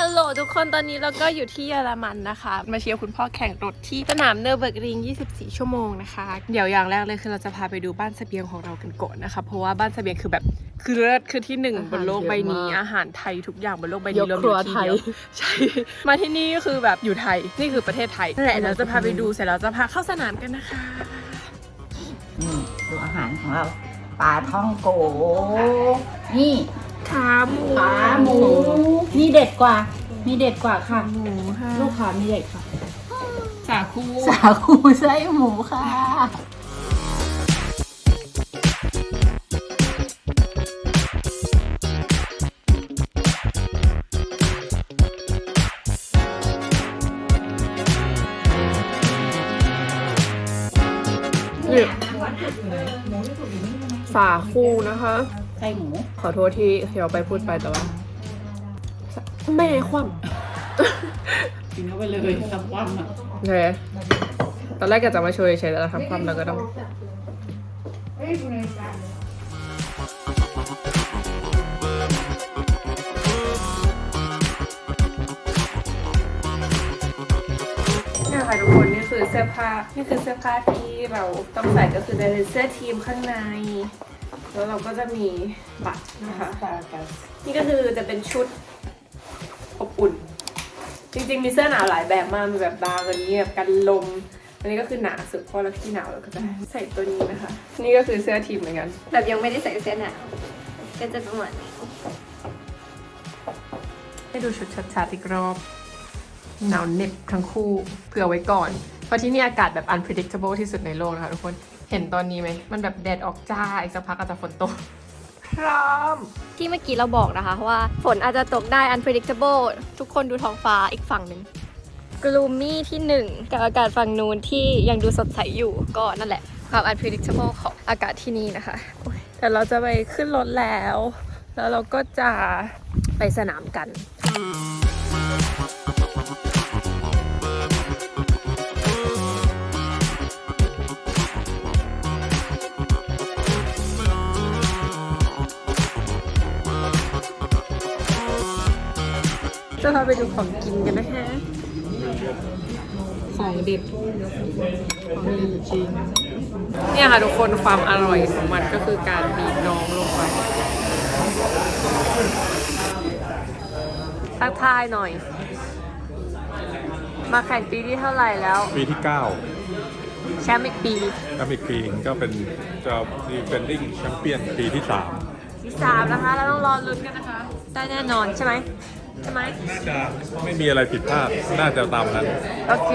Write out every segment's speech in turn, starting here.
ฮัลโหลทุกคนตอนนี้เราก็อยู่ที่เยอรมันนะคะ มาเชียร์คุณพ่อแข่งรถที่สนามเนอร์เบิร์กริง 24 ชั่วโมงนะคะ เดี๋ยวอย่างแรกเลยคือเราจะพาไปดูบ้านเสบียงของเรากันก่อนนะคะ เพราะว่าบ้านเสบียงคือแบบคือเลิศคือที่หนึ่งอาหารบนโลกใบนี้เยอะมากอาหารไทยทุกอย่างบนโลกใบยนี้กรวมคอรัวยู่ที่ไทยเดียวใช่มาที่นี่ก็คือแบบอยู่ไทยนี่คือประเทศไทยนั่นแหละเราจะพาไปดูเสร็จแล้วจะพาเข้าสนามกันนะคะนี่ดูอาหารของเราปลาท่องโกนี่ ขาหมูขาหมู นี่เด็ดกว่า มีเด็ดกว่าค่ะ หมูค่ะลูกค้ามีเด็ดค่ะ สาคูสาคูไส้หมูค่ะนี่สาคูนะคะไส้หมูขอโทษที่เคียวไปพูดไปแต่ว่าแม่คว่กินเข้าไปเลยทำความอะำโอเคตอนแรกก็จะมาช่วยเฉยๆแต่เราทำความแล้วก็ต้องเนี่ยค่ะทุกคนนี่คือเสื้อผ้านี่คือเสื้อผ้าที่เราต้องใส่ก็คือจะเป็นเสื้อทีมข้างใน แล้วเราก็จะมีบัตรนะคะ นี่ก็คือจะเป็นชุดอบอุ่น จริงๆมีเสื้อหนาวหลายแบบมากมีแบบบางอันนี้แบบกันลม อันนี้ก็คือหนาสุดเพราะเราที่หนาวเราก็จะใส่ตัวนี้นะคะ นี่ก็คือเสื้อทีมเหมือนกัน แบบยังไม่ได้ใส่เสื้อหนาว ก็จะประมาณนี้ให้ดูชุดชัดๆอีกรอบหนาวเหน็บทั้งคู่เผื่อไว้ก่อน เพราะที่นี่อากาศแบบ unpredictable ที่สุดในโลกนะคะทุกคน เห็นตอนนี้ไหม มันแบบแดดออกจ้า อีกสักพักอาจจะฝนตก พร้อม ที่เมื่อกี้เราบอกนะคะว่าฝนอาจจะตกได้ unpredictable ทุกคนดูท้องฟ้าอีกฝั่งหนึ่ง gloomy ที่หนึ่งกับอากาศฝั่งนู้นที่ยังดูสดใสอยู่ก็นั่นแหละ ความ unpredictable ของอากาศที่นี่นะคะโอ้ยแต่เราจะไปขึ้นรถแล้ว แล้วเราก็จะไปสนามกันจ พาไปดูของกินกันนะคะ ของเด็ด ของดีจริง เนี่ยค่ะทุกคนความอร่อยของมันก็คือการบีบน้องลงไปทักทายหน่อย มาแข่งปีที่เท่าไหร่แล้ว ปีที่แชมป์อีกปี9แล้วอีกปีก็เป็นจะดีเฟนดิ้งแชมเปี้ยนปีที่ที่สามนะคะ เราต้องรอลุ้นกันนะคะ ได้แน่นอนใช่ไหม ใช่ไหม3น่าจะไม่มีอะไรผิดพลาด น่าจะตามนั้น โอเค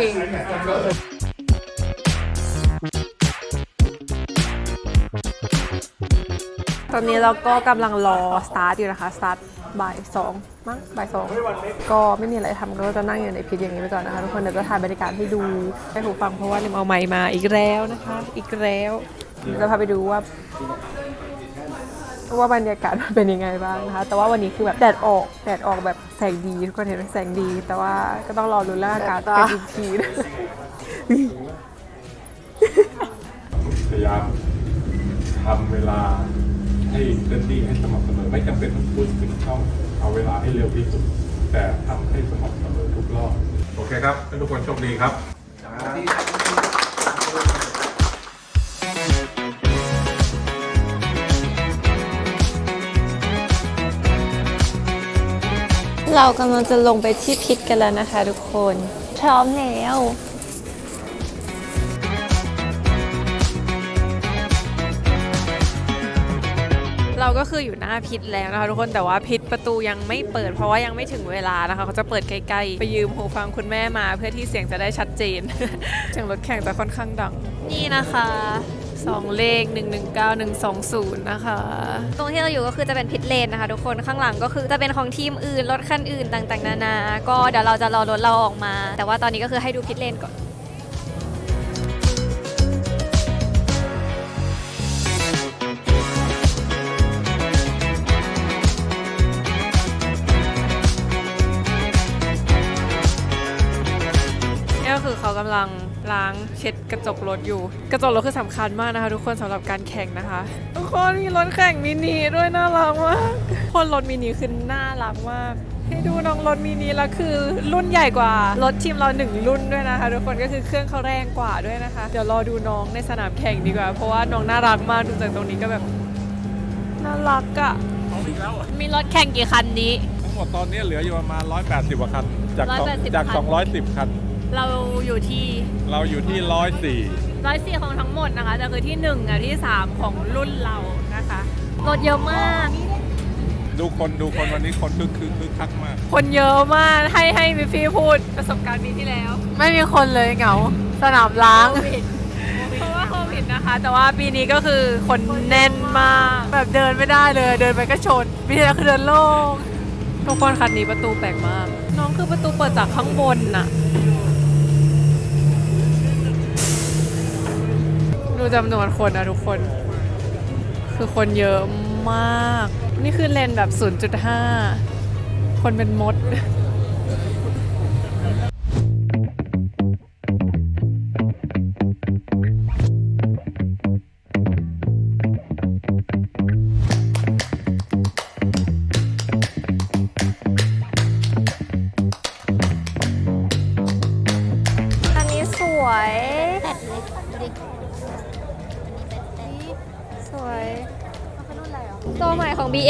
ตอนนี้เราก็กำลังรอสตาร์ทอยู่นะคะ สตาร์ทบ่ายสองมั้งบ่ายสองก็ไม่มีอะไรทำก็จะนั่งอยู่ในพิษอย่างนี้ไปก่อนนะคะทุกคนเดี๋ยวจะถ่ายบรรยากาศให้ดูให้หูฟังเพราะว่านิมเอาไมค์มาอีกแล้วนะคะ อีกแล้วเดี๋ยวจะพาไปดูว่า ว่าบรรยากาศมันเป็นยังไงบ้างนะคะ แต่ว่าวันนี้คือแบบแดดออกแดดออกแบบแสงดีทุกคนเห็นไหมแสงดี แต่ว่าก็ต้องรอรุ้นเรื่องอากาศกันอีกทีนะพยายามทำเวลาให้เต้นดิ้งให้สม่ำเสมอไม่จำเป็นต้องพูดถึงช่องเอาเวลาให้เร็วที่สุด แต่ทำให้สม่ำเสมอทุกรอบ โอเคครับให้ทุกคนโชคดีครับ เรากำลังจะลงไปที่พิษกันแล้วนะคะทุกคนพร้อมแล้วเราก็คืออยู่หน้าพิษแล้วนะคะทุกคนแต่ว่าพิษประตูยังไม่เปิด เพราะว่ายังไม่ถึงเวลานะคะเขาจะเปิดใกล้ๆ ไปยืมหูฟังคุณแม่มา เพื่อที่เสียงจะได้ชัดเจนเสียงรถแข่งจะค่อนข้างดัง นี่นะคะ สองเลข 119120 นะคะ ตรงที่เราอยู่ก็คือจะเป็นพิทเลนนะคะทุกคนข้างหลังก็คือจะเป็นของทีมอื่นรถคันอื่นต่างๆ นานา ก็เดี๋ยวเราจะรอรถเราออกมา แต่ว่าตอนนี้ก็คือให้ดูพิทเลนก่อนนี่ก็คือเขากำลัง ล้างเช็ดกระจกรถอยู่ กระจกรถคือสำคัญมากนะคะ ทุกคนสำหรับการแข่งนะคะ ทุกคนมีรถแข่งมินิด้วยน่ารักมากคนรถมินิคือน่ารักมากให้ดูน้องรถมินิแล้วคือรุ่นใหญ่กว่ารถทีมเราหนึ่งรุ่นด้วยนะคะ ทุกคนก็คือเครื่องเขาแรงกว่าด้วยนะคะ เดี๋ยวรอดูน้องในสนามแข่งดีกว่า เพราะว่าน้องน่ารักมากดูจากตรงนี้ก็แบบน่ารักอะเอาอีกแล้วมีรถแข่งกี่คันนี้ ทั้งหมดตอนนี้เหลืออยู่ประมาณ 180กว่าคัน จากสอง180จากคัน210 คัน เราอยู่ที่เราอยู่ที่104ร้อยสี่ของทั้งหมดนะคะแต่คือที่หนึ่งอะที่สามของรุ่นเรานะคะรถเยอะมาก ดูคนดูคนวันนี้คนคึกคือคึกคักมาก คนเยอะมากให้ให้มิฟี่พูดประสบการณ์ปีที่แล้วไม่มีคนเลยเหงา สนามล้าง เพราะว่าโควิดนะคะ แต่ว่าปีนี้ก็คือคนแน่นมาก แบบเดินไม่ได้เลย เดินไปก็ชนปีที่แล้วคือเดินโล่งทุกคนคันนี้ประตูแปลกมาก น้องคือประตูเปิดจากข้างบนน่ะ จำนวนคนนะทุกคน คือคนเยอะมาก นี่คือเลนแบบ 0.5 คนเป็นมด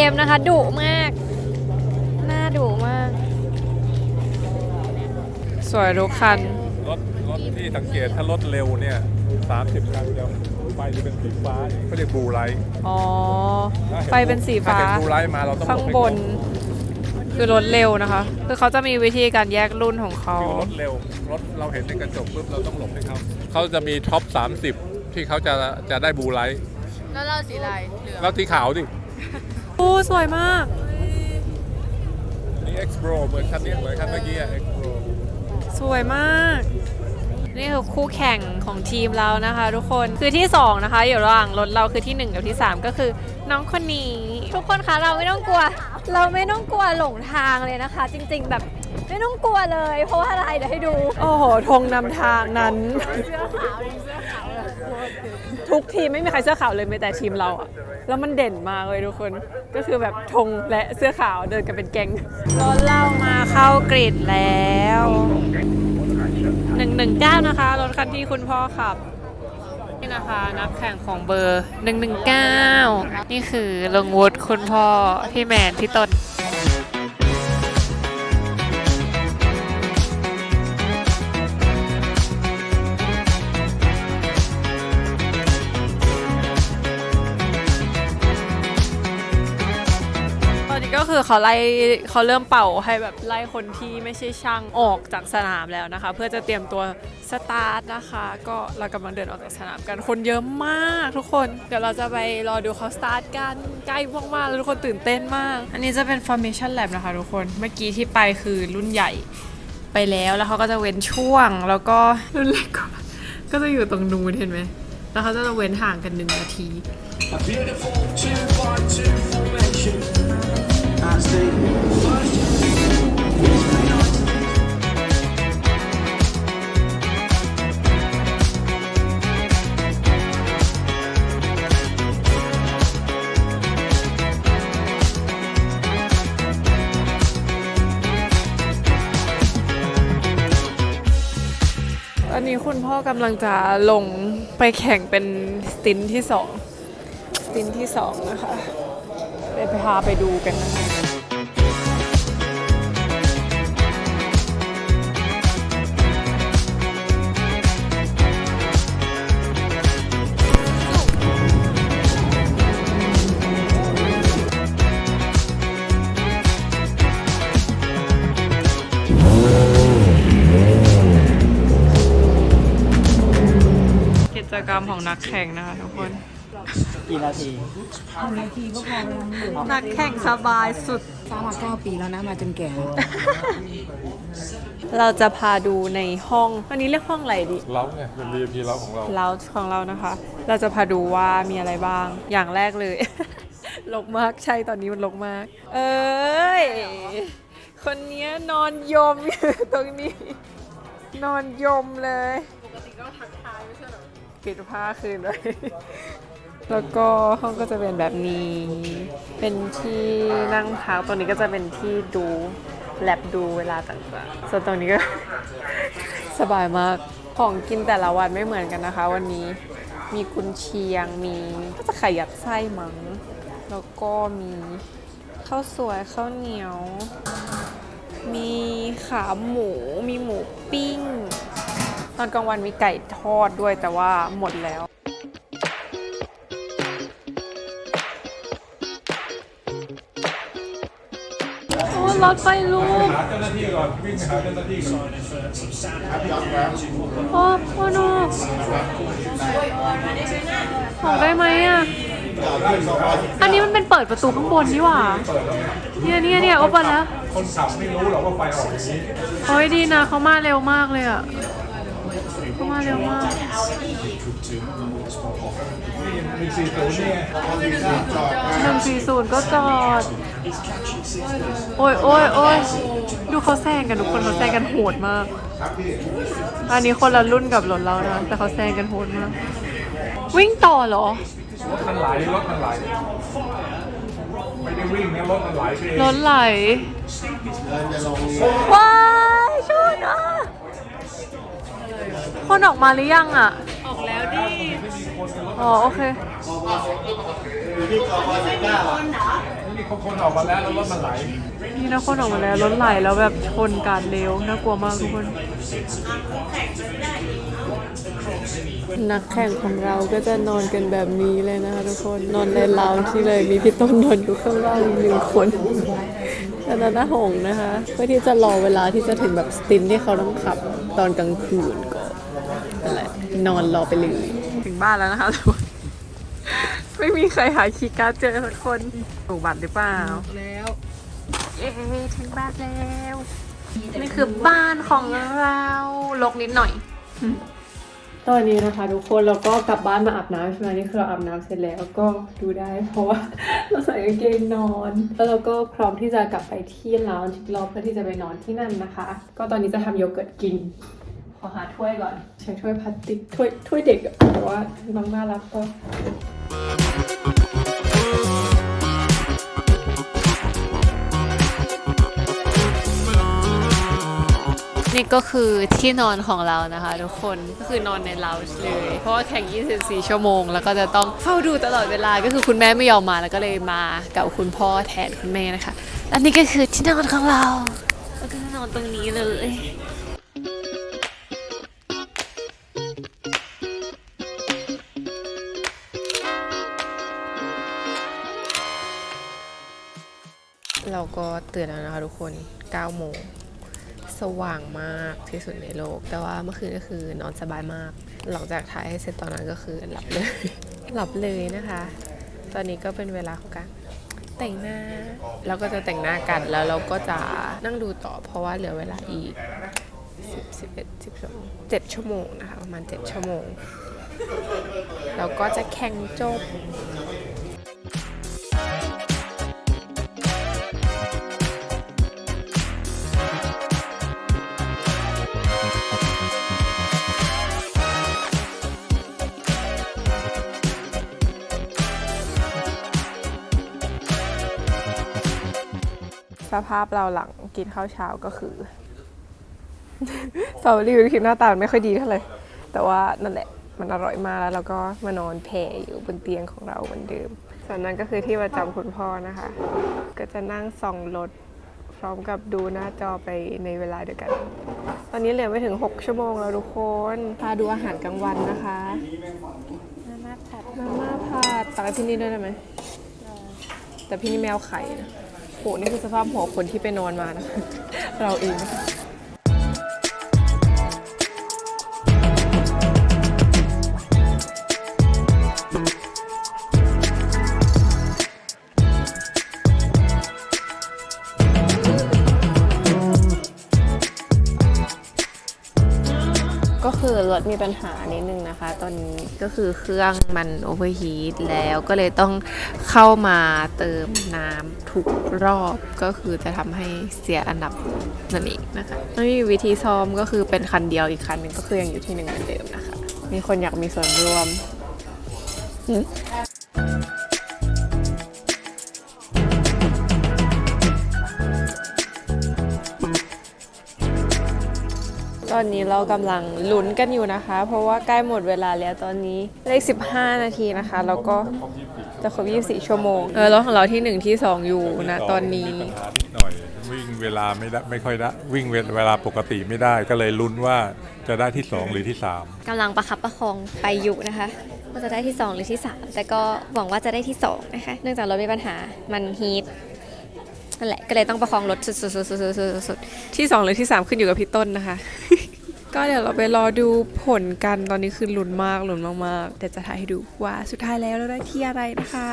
ม่ของ BM นะคะดุมากหน้าดุมาก สวยทุกคัน รถรถที่สังเกตถ้ารถเร็วเนี่ย30คันเดียวไฟจะเป็นสีฟ้าเขาเรียกบลูไลท์อ๋อถ้าห็ไฟเป็นสีฟ้าถ้เห็นบลูไลท์มาเราต้องหลข้างให้บน คือรถเร็วนะคะ คือเขาจะมีวิธีการแยกรุ่นของเขา คือรถเร็วรถเราเห็นในกระจกปุ๊บเราต้องหลบให้เขาเขาจะมีท็อป 30 ที่เขาจะจะได้บลูไลท์แล้วเราสีอะไรเหลือง แล้วสีขาวดิ โอ้สวยมาก นี่ X Pro เหมือนคันนี้เหมือนคันเมื่อกี้อะ X Pro สวยมาก นี่คือคู่แข่งของทีมเรานะคะ ทุกคนคือที่ 2 นะคะ อยู่ระหว่างรถเราคือที่ 1 กับที่ 3 ก็คือน้องคนนี้ ทุกคนคะเราไม่ต้องกลัว เราไม่ต้องกลัวหลงทางเลยนะคะ จริงๆแบบไม่ต้องกลัวเลย เพราะว่าอะไรเดี๋ยวให้ดู โอ้โหธงนำทางนั้น เสื้อขาวเสื้อขาวเลย ทุกทีมไม่มีใครเสื้อขาวเลยแม้แต่ทีมเราอะแล้วมันเด่นมากเลยทุกคน ก็คือแบบธงและเสื้อขาวเดินกันเป็นแก๊งรถเรามาเข้ากริดแล้ว119นะคะรถคันที่คุณพ่อขับ นี่นะคะนักแข่งของเบอร์ 119 นี่คือลงวุฒิคุณพ่อพี่แมนพี่ต้น คือเขาไล่เขาเริ่มเป่าให้แบบไล่คนที่ไม่ใช่ช่างออกจากสนามแล้วนะคะ เพื่อจะเตรียมตัวสตาร์ทนะคะ ก็เรากำลังเดินออกจากสนามกันคนเยอะมากทุกคน เดี๋ยวเราจะไปรอดูเขาสตาร์ทกันใกล้มากๆแล้วทุกคนตื่นเต้นมาก อันนี้จะเป็น formation lab นะคะทุกคนเมื่อกี้ที่ไปคือรุ่นใหญ่ไปแล้วแล้วเขาก็จะเว้นช่วงแล้วก็รุ่นเล็กกว่าก็จะอยู่ตรงนู้นเห็นไหมแล้วเขาจะเว้นห่างกันหนึ่งนาที กำลังจะลงไปแข่งเป็นสตินที่สองสตินที่สองนะคะไปพาไปดูกันนะคะ กรรมของนักแข่งนะคะทุกคน กี่นาทีนักแข่งสบายสุดสามาเก้าปีแล้วนะมาจนแก่แล้วเราจะพาดูในห้องอันนี้เรียกห้องอะไรดีเราไงเป็น VIP เราของเราเราของเรานะคะ เราจะพาดูว่ามีอะไรบ้าง อย่างแรกเลย ลกมาก ใช่ ตอนนี้มันลกมาก เอ้ย คนเนี้ยนอนยมอยู่ตรงนี้ นอนยมเลย ปกติก็ทัก ติดผ้าคืนเลยแล้วก็ห้องก็จะเป็นแบบนี้ เป็นที่นั่งพักตรงนี้ก็จะเป็นที่ดูแลบดูเวลาต่างๆ ส่วนตรงนี้ก็ สบายมาก ของกินแต่ละวันไม่เหมือนกันนะคะ วันนี้มีกุนเชียง มีก็จะไข่ยัดไส้มั้ง แล้วก็มีข้าวสวยข้าวเหนียว มีขาหมู มีหมูปิ้ง ตอนกลางวันมีไก่ทอดด้วยแต่ว่าหมดแล้ว โอ้รถไฟลูกหาเจ้าหน้าที่ก่อนวิ่งไปหาเจ้าหน้าที่ก่อนโอ้พ่อหนูออกได้ไหมอะ อันนี้มันเป็นเปิดประตูข้างบนนี่หว่า เนี่ยเนี่ยเนี่ยโอเปิดแล้ว คนขับไม่รู้หรอกว่าไฟออกอย่างนี้ โอ้ยดีนะเขามาเร็วมากเลยอะ เขามาเร็วมากนี่มีสี่ศูนย์นี่ไงหนึ่งสี่ศูนย์ก็จอด โอ้ยโอ้ยโอ้ยดูเขาแซงกันทุกคนเขาแซงกันโหดมาก อันนี้คนละรุ่นกับรถเรานะ แต่เขาแซงกันโหดมาก วิ่งต่อเหรอ รถมันไหลรถมันไหลไม่ได้วิ่งนะรถมันไหลไปเองรถไหลว้ายชนะ คนออกมาหรือยังอะ ออกแล้วดิอ๋อโอเคนี่เขาคนออกมาแล้วแล้วรถมันไหลนี่นะคนออกมาแล้วรถไหลแล้วแบบชนกันเร็วน่ากลัวมากทุกคน นักแข่งของเราก็จะนอนกันแบบนี้เลยนะคะทุกคนนอนในลาวที่เลยมีพี่ต้นนอนอยู่ข้างล่างอีกหนึ่งคนแล้วนันหงส์นะคะ เพื่อที่จะรอเวลาที่จะถึงแบบสตินที่เขาต้องขับตอนกลางคืนก็ นั่นแหละนอนรอไปเลย ถึงบ้านแล้วนะคะทุกคนไม่มีใครหาคีย์การ์ดเจอสักคนถูกบัตรหรือเปล่า แล้วเย้ถึงบ้านแล้วนี่คือบ้านของเราลกนิดหน่อย ตอนนี้นะคะ ทุกคนเราก็กลับบ้านมาอาบน้ำใช่ไหมนี่คือเราอาบน้ำเสร็จแล้วก็ดูได้ เพราะว่าเราใส่กางเกงนอน แล้วเราก็พร้อมที่จะกลับไปที่ร้านอีกรอบเพื่อที่จะไปนอนที่นั่นนะคะ ก็ตอนนี้จะทำโยเกิร์ตกิน ขอหาถ้วยก่อน ใช้ถ้วยพลาสติกถ้วยถ้วยเด็กอะแต่ว่าน้องน่ารักก็นี่ก็คือที่นอนของเรานะคะ ทุกคนก็คือนอนในเลาจ์เลย เพราะว่าแข่ง 24 ชั่วโมง แล้วก็จะต้องเฝ้าดูตลอดเวลาก็คือคุณแม่ไม่ยอมมาแล้วก็เลยมากับคุณพ่อแทนคุณแม่นะคะ และนี่ก็คือที่นอนของเรา แล้วก็จะนอนตรงนี้เลย ก็ตื่นแล้วนะคะทุกคน 9 โมง สว่างมากที่สุดในโลก แต่ว่าเมื่อคืนก็คือนอนสบายมาก หลังจากถ่ายให้เสร็จตอนนั้นก็คือหลับเลย หลับเลยนะคะ ตอนนี้ก็เป็นเวลาของการแต่งหน้าเราก็จะแต่งหน้ากัน แล้วเราก็จะนั่งดูต่อเพราะว่าเหลือเวลาอีก 10 11 12 7ชั่วโมงนะคะ ประมาณ 7 ชั่วโมงเราก็จะแข่งจบ ภาพเราหลังกินข้าวเช้าก็คือสตรอเบอรี่วิปครีมหน้าตาไม่ค่อยดีเท่าไหร่แต่ว่านั่นแหละมันอร่อยมากแล้วเราก็มานอนแผ่อยู่บนเตียงของเราเหมือนเดิมส่วนนั้นก็คือที่ประจำคุณพ่อนะคะ ก็จะนั่งส่องรถพร้อมกับดูหน้าจอไปในเวลาเดียวกัน ตอนนี้เหลือไม่ถึง 6 ชั่วโมงแล้วทุกคนพาดูอาหารกลางวันนะคะมาม่าผัดมาม่าผัดตักให้พี่นี่ด้วยได้ไหมแต่พี่นี่แมวไข่นะโห นี่คือสภาพหัวคนที่ไปนอนมานะ เราเองนะคะ ก็คือรถมีปัญหานิดนึงนะคะ ตอนนี้ก็คือเครื่องมันโอเวอร์ฮีทแล้วก็เลยต้องเข้ามาเติมน้ำทุกรอบก็คือจะทำให้เสียอันดับนั่นเองนะคะไม่มีวิธีซ่อมก็คือเป็นคันเดียวอีกคันหนึ่งก็คือยังอยู่ที่หนึ่งเหมือนเดิมนะคะ มีคนอยากมีส่วนร่วม อนนี้เรากำลังลุ้นกันอยู่นะคะ เพราะว่าใกล้หมดเวลาแล้วตอนนี้เลข 15 นาทีนะคะ แล้วก็จะครบ24 ชั่วโมง เออรถของเราที่ 1 ที่ 2 อยู่นะตอนนี้มีปัญหานิดหน่อย วิ่งเวลาไม่ได้ไม่ค่อยได้วิ่งเวลาปกติไม่ได้ก็เลยลุ้นว่าจะได้ที่ 2 หรือที่ 3กำลังประคับประคองไปอยู่นะคะว่าจะได้ที่ 2 หรือที่ 3 แต่ก็หวังว่าจะได้ที่ 2 นะคะ เนื่องจากรถมีปัญหามันฮีท นั่นแหละก็เลยต้องประคองรถสุดๆๆๆๆที่ 2 หรือที่ 3 ขึ้นอยู่กับพี่ต้นนะคะ ก็เดี๋ยวเราไปรอดูผลกันตอนนี้คือลุ้นมากลุ้นมากๆแต่จะถ่ายให้ดูว่าสุดท้ายแล้วเราได้ที่อะไรนะคะ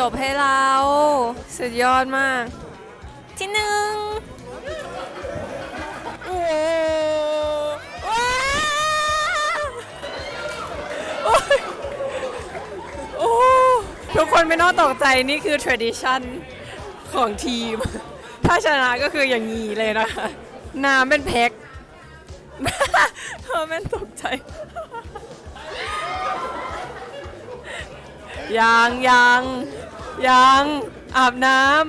จบให้เรา สุดยอดมาก ที่หนึ่งโอ้โหว้าวโอ้ยโอ้ทุกคนไม่ต้องตกใจนี่คือ tradition ของทีม ถ้าชนะก็คืออย่างนี้เลยนะคะ น้ำเป็นแพ็คเธอแม่นตกใจ ยังยัง ยังอาบน้ำ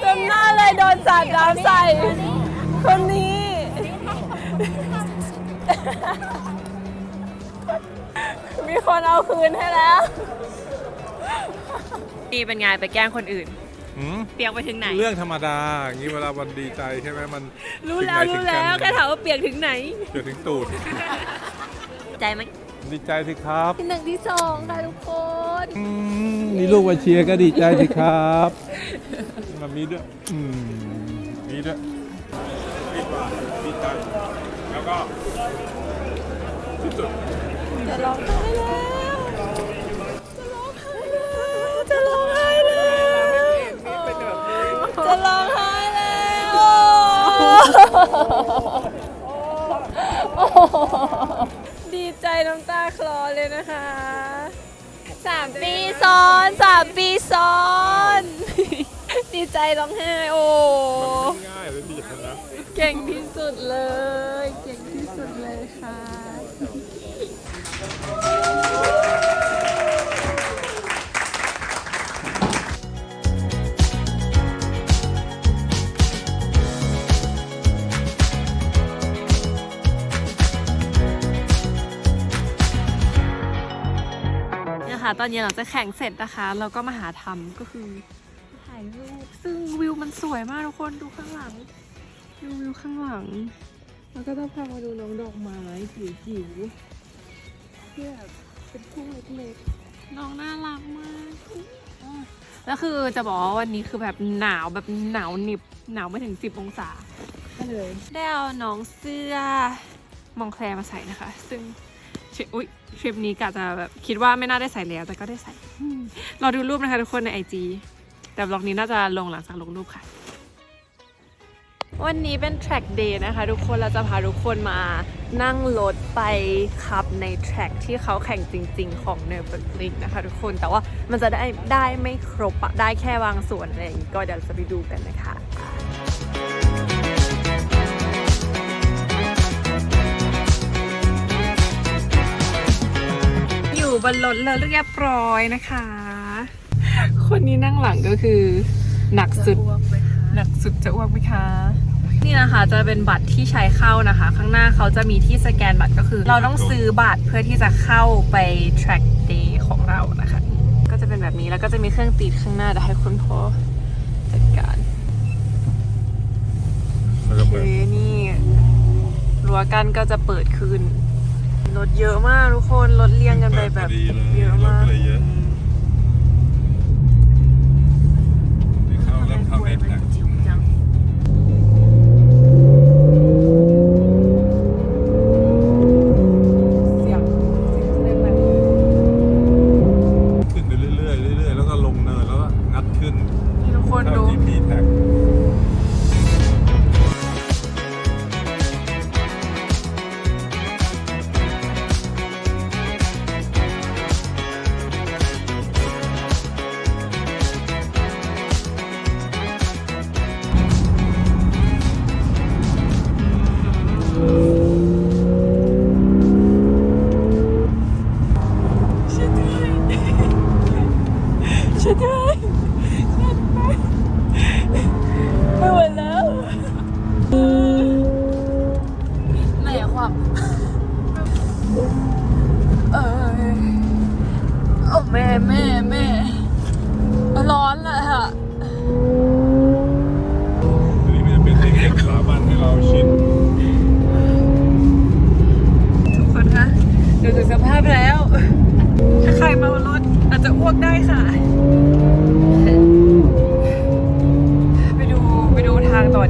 เต็มหน้าเลยโดนสาดน้ำใส่ คนนี้ มีคนเอาคืนให้แล้วนี่เป็นไงไปแกล้งคนอื่น อืมเปียกไปถึงไหน เรื่องธรรมดาอย่างนี้เวลาวันดีใจใช่ไหมมันรู้แล้วรู้แล้วแค่ถามว่าเปียกถึงไหนเกิดถึงตูดใจไหมดีใจสิครับที่หนึ่งที่สองค่ะทุกคน อืมมีลูกมาเชียร์ก็ดีใจสิครับมามีด้วยอืมมีด้วยดีกว่าดีใจแล้วก็ที่สุด จะร้องไห้แล้ว จะร้องไห้แล้วดีใจน้ำตาคลอเลยนะคะสามปีซ้อนสามปีซ้อน ดีใจร้องไห้โอ้ มันไม่ง่ายเลยที่จะชนะ เก่งที่สุดเลย ตอนเย็นหลังจากแข่งเสร็จนะคะ เราก็มาหาทำก็คือถ่ายรูปซึ่งวิวมันสวยมากทุกคนดูข้างหลังดูวิวข้างหลัง แล้วก็ต้องพามาดูน้องดอกไม้จิ๋วจิ๋วๆที่แบบเป็นพุ่งเล็กๆน้องน่ารักมากแล้วคือจะบอกว่าวันนี้คือแบบหนาวแบบหนาวหนิบหนาวไม่ถึง10องศาก็เลยได้เอาน้องเสื้อมองแคลมาใส่นะคะ ซึ่ง อุ๊ยทริปนี้กะจะแบบคิดว่าไม่น่าได้ใส่แล้วแต่ก็ได้ใส่อืมรอดูรูปนะคะทุกคนในไอจีแต่บล็อกนี้น่าจะลงหลังจากลงรูปค่ะ วันนี้เป็น track day นะคะ ทุกคนเราจะพาทุกคนมานั่งรถไปขับใน track ที่เขาแข่งจริง ๆ ของเนอร์เบอร์ลิงนะคะทุกคนแต่ว่ามันจะได้ได้ไม่ครบอะได้แค่บางส่วนอะไรอย่างนี้ก็เดี๋ยวเราจะไปดูกันนะคะ บนรถแล้วเรียบร้อยนะคะ คนนี้นั่งหลังก็คือ หนักสุด หนักสุดจะอ้วกไหมคะ นี่นะคะจะเป็นบัตรที่ใช้เข้านะคะ ข้างหน้าเขาจะมีที่สแกนบัตรก็คือ เราต้องซื้อบัตรเพื่อที่จะเข้าไป track day ของเรานะคะ ก็จะเป็นแบบนี้แล้วก็จะมีเครื่องติดข้างหน้าเดี๋ยวให้คุณพ่อจัดการแล้วก็โอเปิดเคนี่รั้วรั้วกั้นก็จะเปิดขึ้น รถเยอะมากทุกคน รถเรียงกันไปแบบเยอะมากเลยเยอะนี่เข้าเริ่มเข้าเน็ตแล้ว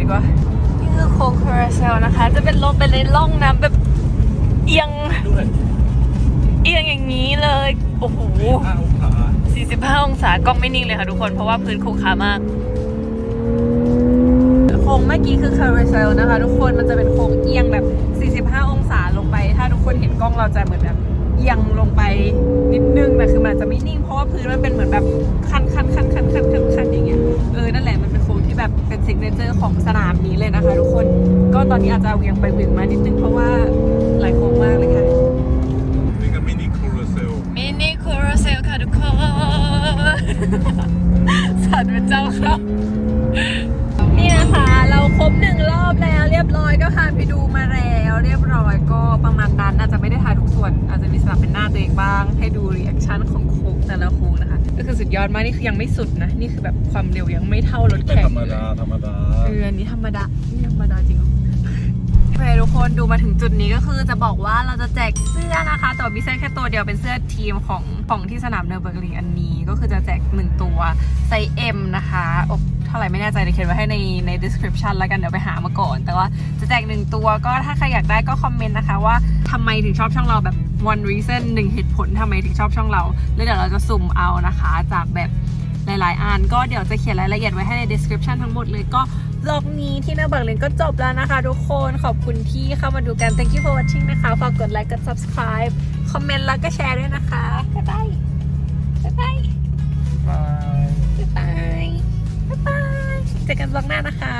ดีกว่า นี่คือโค้งคาราเซลนะคะ จะเป็นลงไปในร่องน้ำแบบเอียงด้วยเอียงอย่างนี้เลย โอ้โหห้าองศา45 องศากล้องไม่นิ่งเลยค่ะทุกคน เพราะว่าพื้นคุกคามาก โค้งเมื่อกี้คือคาราเซลนะคะ ทุกคน มันจะเป็นโค้งเอียงแบบ 45 องศาลงไป ถ้าทุกคนเห็นกล้องเราจะเหมือนแบบเอียงลงไปนิดนึงแต่คือมันอาจจะไม่นิ่ง เพราะว่าพื้นมันเป็นเหมือนแบบคันคันคันคันคันคันคันอย่างเงี้ย เออ นั่นแหละ ซิกเนเจอร์ของสนามนี้เลยนะคะทุกคน ก็ตอนนี้อาจจะเวียงไปเวียงมานิดนึงเพราะว่าหลายโค้งมากเลยค่ะ นี่ก็มินิคูลเซล มินิคูราเซลค่ะทุกคน สัตว์เป็นเจ้าครับนี่นะคะเราครบหนึ่งรอบแล้วเรียบร้อยก็พาไปดูมาแล้วเรียบร้อยก็ประมาณนั้นอาจจะไม่ได้ถ่ายทุกส่วน อาจจะมีสลับเป็นหน้าตัวเองบ้าง ให้ดูรีแอคชั่นของโค้งแต่ละโค้งนะคะ ก็คือสุดยอดมากนี่คือยังไม่สุดนะ นี่คือแบบความเร็วยังไม่เท่ารถเป็นแข่งธรรมดาธรรมดาเอออันนี้ธรรมดานี่ธรรมดาจริงเหรอโอเคทุกคนดูมาถึงจุดนี้ก็คือจะบอกว่าเราจะแจกเสื้อนะคะ แต่ว่ามีเสื้อแค่ตัวเดียวเป็นเสื้อทีมของของที่สนามเนอร์เบิร์กลิงอันนี้ ก็คือจะแจกหนึ่งตัวไซส์ M นะคะอก เท่าไหร่ไม่แน่ใจเดี๋ยวเขียนไว้ให้ในใน description แล้วกันเดี๋ยวไปหามาก่อน แต่ว่าจะแจกหนึ่งตัวก็ถ้าใครอยากได้ก็คอมเมนต์นะคะว่าทำไมถึงชอบช่องเราแบบ one reason หนึ่งเหตุผลทำไมถึงชอบช่องเรา แล้วเดี๋ยวเราจะสุ่มเอานะคะ จากแบบหลายๆอันก็เดี๋ยวจะเขียนรายละเอียดไว้ให้ใน description ทั้งหมดเลยก็บล็อกนี้ที่นาเบิร์กลินก็จบแล้วนะคะ ทุกคนขอบคุณที่เข้ามาดูกัน thank you for watching นะคะฝากกดไลค์กด subscribe คอมเมนต์แล้วก็แชร์ด้วยนะคะบ๊ายบายบ๊ายบาย บ๊ายบาย เจอกันบล็อกหน้านะคะ